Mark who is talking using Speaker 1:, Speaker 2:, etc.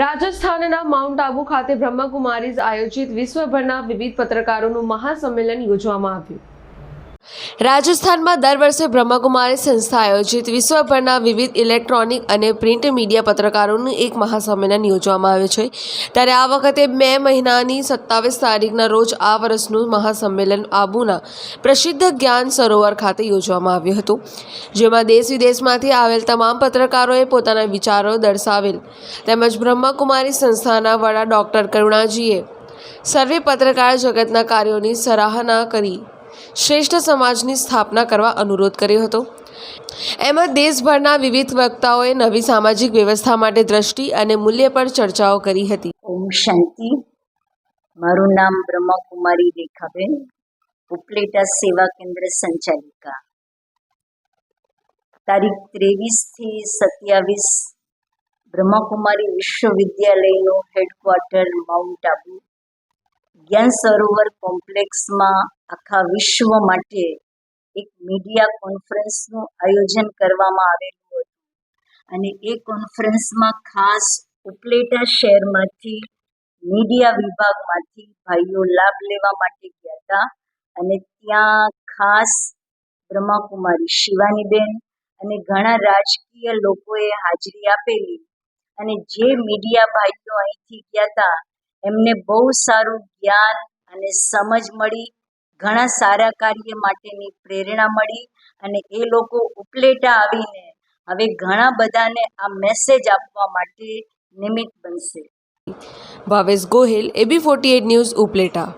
Speaker 1: રાજસ્થાનના માઉન્ટ આબુ ખાતે બ્રહ્મકુમારીઝ આયોજિત વિશ્વભરના વિવિધ પત્રકારોનું મહાસંમેલન યોજવામાં આવ્યું. રાજસ્થાનમાં દર વર્ષે બ્રહ્મકુમારી સંસ્થા આયોજિત. વિશ્વભરના વિવિધ ઇલેક્ટ્રોનિક અને પ્રિન્ટ મીડિયા પત્રકારોનું એક મહાસંમેલન યોજવામાં આવ્યું છે. ત્યારે આ વખતે મે મહિનાની સત્તાવીસ તારીખના રોજ આ વર્ષનું મહાસંમેલન આબુના પ્રસિદ્ધ જ્ઞાન સરોવર ખાતે યોજવામાં આવ્યું હતું. જેમાં દેશ વિદેશમાંથી આવેલ તમામ પત્રકારોએ પોતાના વિચારો દર્શાવેલ. તેમજ બ્રહ્મકુમારી સંસ્થાના વડા ડૉક્ટર કરુણાજીએ સર્વે પત્રકાર જગતના કાર્યોની સરાહના કરી. શ્રેષ્ઠ સમાજની સ્થાપના કરવા અનુરોધ કર્યો હતો. એમાં દેશભરના વિવિધ વક્તાઓએ નવી સામાજિક વ્યવસ્થા માટે દ્રષ્ટિ અને મૂલ્ય પર ચર્ચાઓ કરી હતી.
Speaker 2: ઓમ શાંતિ. મારું નામ બ્રહ્માકુમારી રેખાબેન, ઉપલેટા સેવા કેન્દ્ર સંચાલિકા. તારીખ ત્રેવીસથી સત્યાવીસ, બ્રહ્માકુમારી વિશ્વવિદ્યાલયનું હેડક્વાર્ટર માઉન્ટ આબુ જ્ઞાન સરોવર કોમ્પ્લેક્સમાં આખા વિશ્વ માટે એક મીડિયા કોન્ફરન્સનું આયોજન કરવામાં આવેલું હતું. અને એ કોન્ફરન્સમાં ખાસ ઉપલેટા શહેરમાંથી, મીડિયા વિભાગમાંથી ભાઈઓ લાભ લેવા માટે ગયા હતા. અને ત્યાં ખાસ બ્રહ્માકુમારી શિવાનીબેન અને ઘણા રાજકીય લોકોએ હાજરી આપેલી. અને જે મીડિયા ભાઈઓ અહીંથી ગયા હતા એમને બહુ સારું જ્ઞાન અને સમજ મળી, ઘણા સારા કાર્ય માટેની પ્રેરણા મળી અને એ લોકો ઉપલેટા આવીને હવે ઘણા બધાને આ મેસેજ આપવા માટે નિમિત્ત બનશે.
Speaker 1: Bhavesh Gohil A B forty news Upleta.